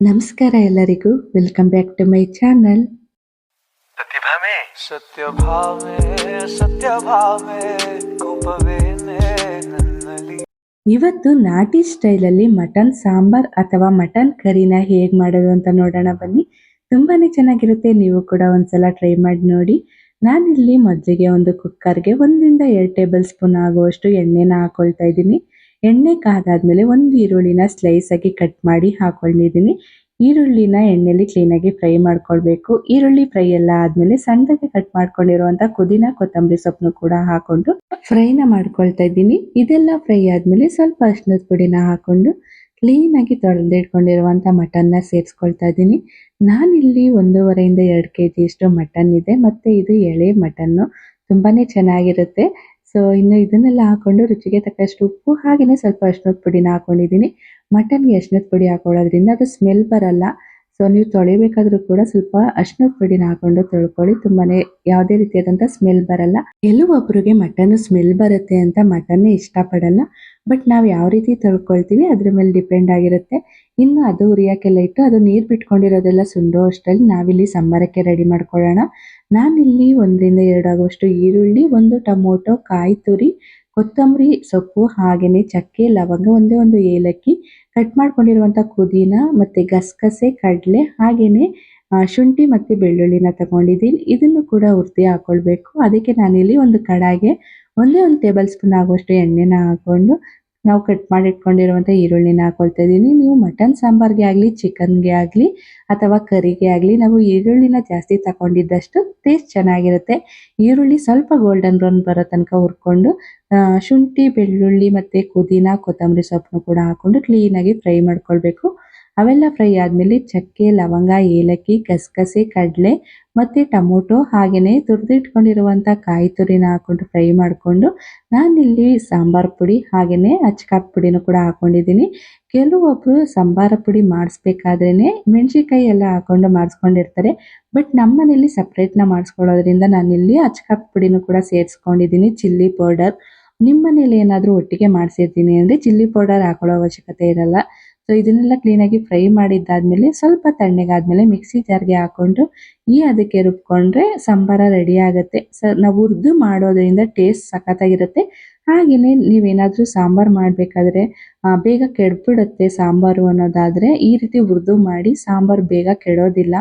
ನಮಸ್ಕಾರ ಎಲ್ಲರಿಗೂ. Welcome back to my channel ಪ್ರತಿಭಾಮೆ ಸತ್ಯಭಾಮೆ ಸತ್ಯಭಾಮೆ ನನ್ನಲ್ಲಿ. ಇವತ್ತು ನಾಟಿ ಸ್ಟೈಲಲ್ಲಿ ಮಟನ್ ಸಾಂಬಾರ್ ಅಥವಾ ಮಟನ್ ಕರಿನ ಹೇಗ್ ಮಾಡೋದು ಅಂತ ನೋಡೋಣ ಬನ್ನಿ. ತುಂಬಾನೇ ಚೆನ್ನಾಗಿರುತ್ತೆ ನೀವು ಕೂಡ ಒಂದ್ಸಲ ಟ್ರೈ ಮಾಡಿ ನೋಡಿ. ನಾನಿಲ್ಲಿ ಮೊದಲಿಗೆ ಒಂದು ಕುಕ್ಕರ್ಗೆ ಒಂದಿಂದ ಎರಡು ಟೇಬಲ್ ಸ್ಪೂನ್ ಆಗುವಷ್ಟು ಎಣ್ಣೆನ ಹಾಕೊಳ್ತಾ ಇದ್ದೀನಿ. ಎಣ್ಣೆ ಕಾದಾದ್ಮೇಲೆ ಒಂದು ಈರುಳ್ಳಿನ ಸ್ಲೈಸ್ ಆಗಿ ಕಟ್ ಮಾಡಿ ಹಾಕೊಂಡಿದ್ದೀನಿ ಈರುಳ್ಳಿನ ಎಣ್ಣೆಲಿ ಕ್ಲೀನಾಗಿ ಫ್ರೈ ಮಾಡ್ಕೊಳ್ಬೇಕು. ಈರುಳ್ಳಿ ಫ್ರೈ ಎಲ್ಲ ಆದ್ಮೇಲೆ ಸಣ್ಣದಾಗಿ ಕಟ್ ಮಾಡ್ಕೊಂಡಿರುವಂಥ ಪುದೀನ, ಕೊತ್ತಂಬರಿ ಸೊಪ್ಪನ್ನು ಕೂಡ ಹಾಕೊಂಡು ಫ್ರೈನ ಮಾಡ್ಕೊಳ್ತಾ ಇದ್ದೀನಿ. ಇದೆಲ್ಲ ಫ್ರೈ ಆದಮೇಲೆ ಸ್ವಲ್ಪ ಅರ್ಶಿನದ ಪುಡಿನ ಹಾಕೊಂಡು ಕ್ಲೀನಾಗಿ ತೊಳೆದಿಟ್ಕೊಂಡಿರುವಂತ ಮಟನ್ನ ಸೇರಿಸ್ಕೊಳ್ತಾ ಇದ್ದೀನಿ. ನಾನಿಲ್ಲಿ ಒಂದೂವರೆಯಿಂದ ಎರಡು ಕೆ ಜಿಯಷ್ಟು ಮಟನ್ ಇದೆ. ಮತ್ತೆ ಇದು ಎಳೆ ಮಟನ್ನು ತುಂಬಾನೇ ಚೆನ್ನಾಗಿರುತ್ತೆ. ಸೊ ಇನ್ನು ಇದನ್ನೆಲ್ಲ ಹಾಕೊಂಡು ರುಚಿಗೆ ತಕ್ಕಷ್ಟು ಉಪ್ಪು ಹಾಗೆಯೇ ಸ್ವಲ್ಪ ಅರ್ಶಿನದ ಪುಡಿನ ಹಾಕೊಂಡಿದ್ದೀನಿ. ಮಟನ್ಗೆ ಅರ್ಶಿನದ ಪುಡಿ ಹಾಕೊಳ್ಳೋದ್ರಿಂದ ಅದು ಸ್ಮೆಲ್ ಬರಲ್ಲ. ಸೊ ನೀವು ತೊಳಿಬೇಕಾದ್ರೂ ಕೂಡ ಸ್ವಲ್ಪ ಅರ್ಶಿನದ ಪುಡಿನ ಹಾಕೊಂಡು ತೊಳ್ಕೊಳ್ಳಿ. ತುಂಬಾನೇ ಯಾವುದೇ ರೀತಿಯಾದಂಥ ಸ್ಮೆಲ್ ಬರಲ್ಲ. ಕೆಲವೊಬ್ರಿಗೆ ಮಟನ್ ಸ್ಮೆಲ್ ಬರುತ್ತೆ ಅಂತ ಮಟನ್ನೇ ಇಷ್ಟಪಡಲ್ಲ. ಬಟ್ ನಾವು ಯಾವ ರೀತಿ ತೊಳ್ಕೊಳ್ತೀವಿ, ಅದ್ರ ಮೇಲೆ ಡಿಪೆಂಡ್ ಆಗಿರುತ್ತೆ. ಇನ್ನು ಅದು ಉರಿಯೋಕ್ಕೆಲ್ಲ ಇಟ್ಟು ಅದು ನೀರು ಬಿಟ್ಕೊಂಡಿರೋದೆಲ್ಲ ಸುಂಡೋ ಅಷ್ಟರಲ್ಲಿ ನಾವಿಲ್ಲಿ ಸಂಬಾರಕ್ಕೆ ರೆಡಿ ಮಾಡ್ಕೊಳ್ಳೋಣ. ನಾನಿಲ್ಲಿ ಒಂದರಿಂದ ಎರಡು ಆಗುವಷ್ಟು ಈರುಳ್ಳಿ, ಒಂದು ಟೊಮೊಟೊ, ಕಾಯಿ ತುರಿ, ಕೊತ್ತಂಬರಿ, ಸೊಪ್ಪು ಹಾಗೆಯೇ ಚಕ್ಕೆ, ಲವಂಗ, ಒಂದೇ ಒಂದು ಏಲಕ್ಕಿ ಕಟ್ ಮಾಡ್ಕೊಂಡಿರುವಂಥ ಪುದೀನ ಮತ್ತು ಗಸಗಸೆ, ಕಡಲೆ ಹಾಗೆಯೇ ಶುಂಠಿ ಮತ್ತು ಬೆಳ್ಳುಳ್ಳಿನ ತಗೊಂಡಿದ್ದೀನಿ. ಇದನ್ನು ಕೂಡ ಹುರ್ದಿ ಹಾಕೊಳ್ಬೇಕು. ಅದಕ್ಕೆ ನಾನಿಲ್ಲಿ ಒಂದು ಕಡಾಗೆ ಒಂದೇ ಒಂದು ಟೇಬಲ್ ಸ್ಪೂನ್ ಆಗುವಷ್ಟು ಎಣ್ಣೆನ ಹಾಕೊಂಡು ನಾವು ಕಟ್ ಮಾಡಿ ಇಟ್ಕೊಂಡಿರುವಂಥ ಈರುಳ್ಳಿನ ಹಾಕೊಳ್ತಾ ಇದ್ದೀನಿ ನೀವು ಮಟನ್ ಸಾಂಬಾರ್ಗೆ ಆಗಲಿ ಚಿಕನ್ಗೆ ಆಗಲಿ, ಅಥವಾ ಕರಿಗೆ ಆಗಲಿ, ನಾವು ಈರುಳ್ಳಿನ ಜಾಸ್ತಿ ತಗೊಂಡಿದ್ದಷ್ಟು ಟೇಸ್ಟ್ ಚೆನ್ನಾಗಿರುತ್ತೆ. ಈರುಳ್ಳಿ ಸ್ವಲ್ಪ ಗೋಲ್ಡನ್ ಬ್ರೌನ್ ಬರೋ ತನಕ ಹುರ್ಕೊಂಡು ಶುಂಠಿ, ಬೆಳ್ಳುಳ್ಳಿ ಮತ್ತು ಪುದೀನ, ಕೊತ್ತಂಬರಿ ಸೊಪ್ಪನ್ನು ಕೂಡ ಹಾಕೊಂಡು ಕ್ಲೀನಾಗಿ ಫ್ರೈ ಮಾಡ್ಕೊಳ್ಬೇಕು. ಅವೆಲ್ಲ ಫ್ರೈ ಆದಮೇಲೆ ಚಕ್ಕೆ, ಲವಂಗ, ಏಲಕ್ಕಿ, ಗಸಗಸೆ, ಕಡಲೆ ಮತ್ತು ಟೊಮೊಟೊ ಹಾಗೆಯೇ ತುರಿದಿಟ್ಕೊಂಡಿರುವಂಥ ಕಾಯಿ ತುರಿನ ಹಾಕೊಂಡು ಫ್ರೈ ಮಾಡಿಕೊಂಡು ನಾನಿಲ್ಲಿ ಸಾಂಬಾರ್ ಪುಡಿ ಹಾಗೆಯೇ ಅಚ್ಕಾರದ ಪುಡಿನೂ ಕೂಡ ಹಾಕೊಂಡಿದ್ದೀನಿ. ಕೆಲವೊಬ್ಬರು ಸಾಂಬಾರ ಪುಡಿ ಮಾಡಿಸ್ಬೇಕಾದ್ರೇ ಮೆಣಸಿನ್ಕಾಯಿ ಎಲ್ಲ ಹಾಕೊಂಡು ಮಾಡಿಸ್ಕೊಂಡಿರ್ತಾರೆ. ಬಟ್ ನಮ್ಮ ಮನೇಲಿ ಸಪ್ರೇಟ್ನ ಮಾಡಿಸ್ಕೊಳ್ಳೋದ್ರಿಂದ ನಾನಿಲ್ಲಿ ಅಚ್ಕಾರದ ಪುಡಿನೂ ಕೂಡ ಸೇರಿಸ್ಕೊಂಡಿದ್ದೀನಿ. Chilli powder. ನಿಮ್ಮ ಮನೇಲಿ ಏನಾದರೂ ಒಟ್ಟಿಗೆ ಮಾಡಿಸಿರ್ತೀನಿ ಅಂದರೆ ಚಿಲ್ಲಿ ಪೌಡರ್ ಹಾಕೊಳ್ಳೋ ಅವಶ್ಯಕತೆ ಇರಲ್ಲ. ಸೊ ಇದನ್ನೆಲ್ಲ ಕ್ಲೀನಾಗಿ ಫ್ರೈ ಮಾಡಿದ್ದಾದ್ಮೇಲೆ ಸ್ವಲ್ಪ ತಣ್ಣಗಾದ್ಮೇಲೆ ಮಿಕ್ಸಿ ಜಾರ್ಗೆ ಹಾಕೊಂಡು ಈ ಅದಕ್ಕೆ ರುಬ್ಕೊಂಡ್ರೆ ಸಾಂಬಾರ ರೆಡಿ ಆಗುತ್ತೆ. ಸ ನಾವು ಹುರಿದು ಮಾಡೋದ್ರಿಂದ ಟೇಸ್ಟ್ ಸಖತ್ತಾಗಿರುತ್ತೆ. ಹಾಗೆಯೇ ನೀವೇನಾದರೂ ಸಾಂಬಾರು ಮಾಡಬೇಕಾದ್ರೆ ಬೇಗ ಕೆಡ್ಬಿಡುತ್ತೆ ಸಾಂಬಾರು ಅನ್ನೋದಾದರೆ ಈ ರೀತಿ ಹುರಿದು ಮಾಡಿ ಸಾಂಬಾರು ಬೇಗ ಕೆಡೋದಿಲ್ಲ.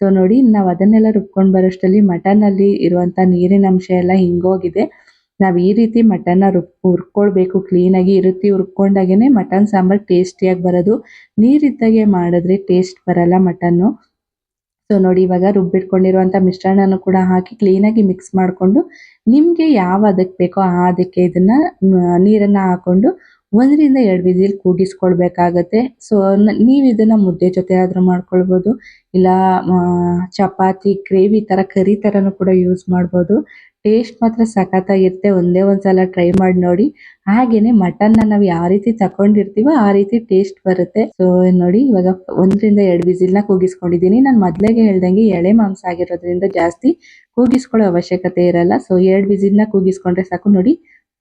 ಸೊ ನೋಡಿ ನಾವು ಅದನ್ನೆಲ್ಲ ರುಬ್ಕೊಂಡು ಬರೋಷ್ಟರಲ್ಲಿ ಮಟನಲ್ಲಿ ಇರುವಂಥ ನೀರಿನ ಅಂಶ ಎಲ್ಲ ಹಿಂಗೋಗಿದೆ. ನಾವು ಈ ರೀತಿ ಮಟನ್ ರುಬ್ ಹುರ್ಕೊಳ್ಬೇಕು, ಕ್ಲೀನಾಗಿ ಈ ರೀತಿ ಹುರ್ಕೊಂಡಾಗೇ ಮಟನ್ ಸಾಂಬಾರು ಟೇಸ್ಟಿಯಾಗಿ ಬರೋದು. ನೀರಿದ್ದಾಗೆ ಮಾಡಿದ್ರೆ ಟೇಸ್ಟ್ ಬರಲ್ಲ ಮಟನ್ನು. ಸೊ ನೋಡಿ ಇವಾಗ ರುಬ್ಬಿಟ್ಕೊಂಡಿರುವಂಥ ಮಿಶ್ರಣನೂ ಕೂಡ ಹಾಕಿ ಕ್ಲೀನಾಗಿ ಮಿಕ್ಸ್ ಮಾಡಿಕೊಂಡು ನಿಮಗೆ ಯಾವ ಅದಕ್ಕೆ ಬೇಕೋ ಆ ಅದಕ್ಕೆ ಇದನ್ನ ನೀರನ್ನು ಹಾಕೊಂಡು ಒಂದರಿಂದ ಎರಡು ವಿಸಿಲ್ ಕೂಗಿಸ್ಕೊಳ್ಬೇಕಾಗತ್ತೆ. ಸೊ ನೀವು ಇದನ್ನ ಮುದ್ದೆ ಜೊತೆ ಆದರೂ ಮಾಡ್ಕೊಳ್ಬೋದು. ಇಲ್ಲ ಚಪಾತಿ, ಗ್ರೇವಿ ಥರ ಕರಿ ಥರನೂ ಕೂಡ ಯೂಸ್ ಮಾಡ್ಬೋದು. ಟೇಸ್ಟ್ ಮಾತ್ರ ಸಖತ್ತಾಗಿರುತ್ತೆ. ಒಂದೇ ಒಂದು ಸಲ ಟ್ರೈ ಮಾಡಿ ನೋಡಿ. ಹಾಗೇನೆ ನ ನಾವು ಯಾವ ರೀತಿ ತಕೊಂಡಿರ್ತೀವೋ ಆ ರೀತಿ ಟೇಸ್ಟ್ ಬರುತ್ತೆ. ಸೊ ನೋಡಿ, ಇವಾಗ ಒಂದರಿಂದ ಎರಡು ನ ಕೂಗಿಸ್ಕೊಂಡಿದ್ದೀನಿ. ನಾನು ಮೊದಲಿಗೆ ಹೇಳ್ದಂಗೆ ಎಳೆ ಮಾಂಸ ಆಗಿರೋದ್ರಿಂದ ಜಾಸ್ತಿ ಕೂಗಿಸ್ಕೊಳ್ಳೋ ಅವಶ್ಯಕತೆ ಇರಲ್ಲ. ಸೊ ಎರಡು ವಿಸಿಲ್ನ ಕೂಗಿಸ್ಕೊಂಡ್ರೆ ಸಾಕು. ನೋಡಿ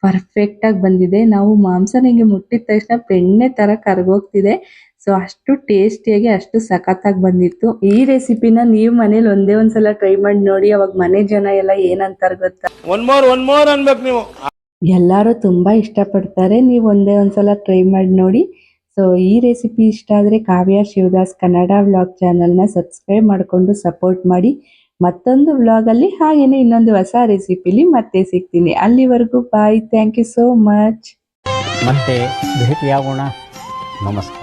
ಪರ್ಫೆಕ್ಟ್ ಆಗಿ ಬಂದಿದೆ. ನಾವು ಮಾಂಸ ಹಿಂಗೆ ಮುಟ್ಟಿದ ತಕ್ಷಣ ಬೆಣ್ಣೆ ತರ ಕರ್ಗೋಗ್ತಿದೆ. ಸೊ ಅಷ್ಟು ಟೇಸ್ಟಿಯಾಗಿ ಅಷ್ಟು ಸಖತ್ತಾಗಿ ಬಂದಿತ್ತು. ಈ ರೆಸಿಪಿನ ನೀವು ಮನೇಲಿ ಒಂದೇ ಒಂದ್ಸಲ ಟ್ರೈ ಮಾಡಿ ನೋಡಿ ಅವಾಗ ಮನೆ ಜನ ಎಲ್ಲ ಏನಂತಾರೆ ಗೊತ್ತಾ? ಒನ್ ಮೋರ್ ಒನ್ ಮೋರ್ ಅನ್ಬೇಕು ನೀವು. ಎಲ್ಲರೂ ತುಂಬಾ ಇಷ್ಟಪಡ್ತಾರೆ. ನೀವು ಒಂದೇ ಒಂದ್ಸಲ ಟ್ರೈ ಮಾಡಿ ನೋಡಿ. ಸೊ ಈ ರೆಸಿಪಿ ಇಷ್ಟ ಆದರೆ ಕಾವ್ಯ ಶಿವದಾಸ್ ಕನ್ನಡ ವ್ಲಾಗ್ ಚಾನಲ್ನ ಸಬ್ಸ್ಕ್ರೈಬ್ ಮಾಡಿಕೊಂಡು ಸಪೋರ್ಟ್ ಮಾಡಿ. ಮತ್ತೊಂದು ವ್ಲಾಗಲ್ಲಿ ಹಾಗೇನೆ ಇನ್ನೊಂದು ಹೊಸ ರೆಸಿಪಿಲಿ ಮತ್ತೆ ಸಿಗ್ತೀನಿ. ಅಲ್ಲಿವರೆಗೂ bye thank you so much ಮತ್ತೆ ಭೇಟಿಯಾಗೋಣ ನಮಸ್ಕಾರ.